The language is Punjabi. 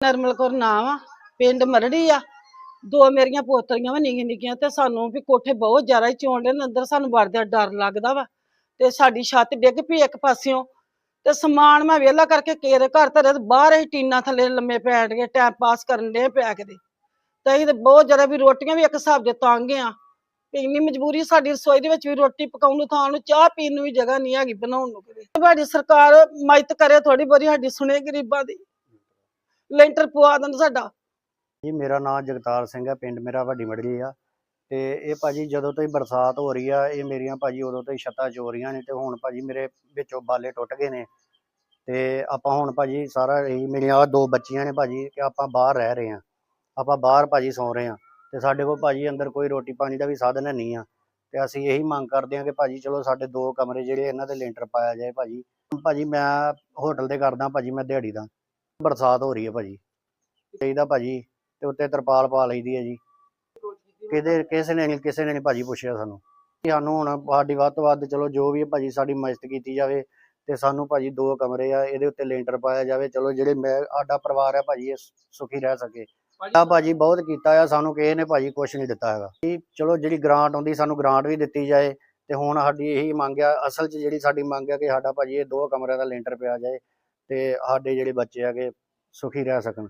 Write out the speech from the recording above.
ਨਰਮਲ ਕੌਰ ਨਾਮ ਆ, ਪਿੰਡ ਮਰੜੀ ਆ। ਦੋ ਮੇਰੀਆਂ ਪੋਤਰੀਆਂ ਵਾ ਨਿੱਕੀਆਂ ਨਿੱਕੀਆਂ ਤੇ ਸਾਨੂੰ ਵੀ ਕੋਠੇ ਬਹੁਤ ਜ਼ਿਆਦਾ ਹੀ ਚੋਂਡੇ ਨੇ, ਅੰਦਰ ਸਾਨੂੰ ਵੜਦਿਆਂ ਡਰ ਲੱਗਦਾ ਵਾ ਤੇ ਸਾਡੀ ਛੱਤ ਡਿੱਗ ਪਈ ਇੱਕ ਪਾਸਿਓਂ ਤੇ ਸਮਾਨ ਮੈਂ ਵਿਹਲਾ ਕਰਕੇ ਕੇਰੇ ਘਰ ਧਰੇ ਤੇ ਬਾਹਰ ਹੀ ਟੀਨਾ ਥੱਲੇ ਲੰਮੇ ਪੈਣ ਗਏ ਟਾਈਮ ਪਾਸ ਕਰਨ ਦੇ ਪੈ ਕੇ ਤੇ। ਅਸੀਂ ਤੇ ਬਹੁਤ ਜ਼ਿਆਦਾ ਵੀ ਰੋਟੀਆਂ ਵੀ ਇੱਕ ਹਿਸਾਬ ਦੇ ਤੰਗ ਆ। ਵੀ ਇੰਨੀ ਮਜਬੂਰੀ ਸਾਡੀ ਰਸੋਈ ਦੇ ਵਿੱਚ ਵੀ ਰੋਟੀ ਪਕਾਉਣ ਨੂੰ, ਥਾਂ ਨੂੰ, ਚਾਹ ਪੀਣ ਨੂੰ ਵੀ ਜਗ੍ਹਾ ਨਹੀਂ ਹੈਗੀ ਬਣਾਉਣ ਨੂੰ ਕਿਤੇ। ਸਾਡੀ ਸਰਕਾਰ ਮਦਦ ਕਰੇ ਥੋੜੀ ਬੜੀ ਸਾਡੀ ਸੁਣੇ ਗਰੀਬਾਂ ਦੀ। ਲੈਂਟਰ ਪਵਾ ਦੇਣ ਸਾਡਾ। ਜੀ, ਮੇਰਾ ਨਾਮ ਜਗਤਾਰ ਸਿੰਘ ਹੈ, ਪਿੰਡ ਮੇਰਾ ਵੱਡੀ ਮੜਲੀ ਆ। ਤੇ ਇਹ ਭਾਜੀ ਜਦੋਂ ਤੋਂ ਹੀ ਬਰਸਾਤ ਹੋ ਰਹੀ ਆ, ਇਹ ਮੇਰੀਆਂ ਭਾਜੀ ਉਦੋਂ ਤੋਂ ਹੀ ਛੱਤਾਂ ਚੋ ਨੇ ਤੇ ਹੁਣ ਭਾਜੀ ਮੇਰੇ ਵਿੱਚੋਂ ਬਾਲੇ ਟੁੱਟ ਗਏ ਨੇ। ਤੇ ਆਪਾਂ ਹੁਣ ਭਾਜੀ ਸਾਰਾ ਇਹੀ ਮੇਰੀਆਂ ਦੋ ਬੱਚੀਆਂ ਨੇ ਭਾਜੀ ਕਿ ਆਪਾਂ ਬਾਹਰ ਰਹਿ ਰਹੇ ਆ ਆਪਾਂ ਬਾਹਰ ਭਾਜੀ ਸੌ ਰਹੇ ਆ ਤੇ ਸਾਡੇ ਕੋਲ ਭਾਜੀ ਅੰਦਰ ਕੋਈ ਰੋਟੀ ਪਾਣੀ ਦਾ ਵੀ ਸਾਧਨ ਨਹੀਂ ਆ। ਤੇ ਅਸੀਂ ਇਹੀ ਮੰਗ ਕਰਦੇ ਆ ਕਿ ਭਾਜੀ ਚਲੋ ਸਾਡੇ ਦੋ ਕਮਰੇ ਜਿਹੜੇ ਇਹਨਾਂ ਦੇ ਲੈਂਟਰ ਪਾਇਆ ਜਾਏ ਭਾਜੀ। ਭਾਜੀ ਮੈਂ ਹੋਟਲ ਤੇ ਕਰਦਾ ਭਾਜੀ, ਮੈਂ ਦਿਹਾੜੀ ਦਾ। ਬਰਸਾਤ ਹੋ ਰਹੀ ਹੈ ਭਾਜੀ। ਚਾਹੀਦਾ ਭਾਜੀ ਤੇ ਉੱਤੇ ਤਰਪਾਲ ਪਾ ਲਈਦੀ ਹੈ ਜੀ। ਕਿਤੇ ਕਿਸੇ ਨੇ ਨਹੀਂ ਕਿਸੇ ਨੇ ਨਹੀਂ ਭਾਜੀ ਪੁੱਛਿਆ ਸਾਨੂੰ। ਸਾਨੂੰ ਹੁਣ ਸਾਡੀ ਵੱਧ ਤੋਂ ਵੱਧ ਚਲੋ ਜੋ ਵੀ ਹੈ ਭਾਜੀ ਸਾਡੀ ਮਦਦ ਕੀਤੀ ਜਾਵੇ ਤੇ ਸਾਨੂੰ ਭਾਜੀ ਦੋ ਕਮਰੇ ਆ ਇਹਦੇ ਉੱਤੇ ਲੈਂਟਰ ਪਾਇਆ ਜਾਵੇ। ਚਲੋ ਜਿਹੜੇ ਮੈਂ ਸਾਡਾ ਪਰਿਵਾਰ ਹੈ ਭਾਜੀ ਇਹ ਸੁਖੀ ਰਹਿ ਸਕੇ। ਆ ਭਾਜੀ ਬਹੁਤ ਕੀਤਾ ਆ ਸਾਨੂੰ ਕਿਸੇ ਨੇ ਭਾਜੀ ਕੁਝ ਨਹੀਂ ਦਿੱਤਾ ਹੈਗਾ। ਕਿ ਚਲੋ ਜਿਹੜੀ ਗ੍ਰਾਂਟ ਆਉਂਦੀ ਸਾਨੂੰ ਗ੍ਰਾਂਟ ਵੀ ਦਿੱਤੀ ਜਾਏ ਤੇ ਹੁਣ ਸਾਡੀ ਇਹੀ ਮੰਗ ਆ ਅਸਲ 'ਚ ਜਿਹੜੀ ਸਾਡੀ ਮੰਗ ਆ ਕਿ ਸਾਡਾ ਭਾਜੀ ਇਹ ਦੋ ਕਮਰਿਆਂ ਦਾ ਲੈਂਟਰ ਪਿਆ ਜਾਏ। ਤੇ ਸਾਡੇ ਜਿਹੜੇ ਬੱਚੇ ਹੈਗੇ ਸੁਖੀ ਰਹਿ ਸਕਣ।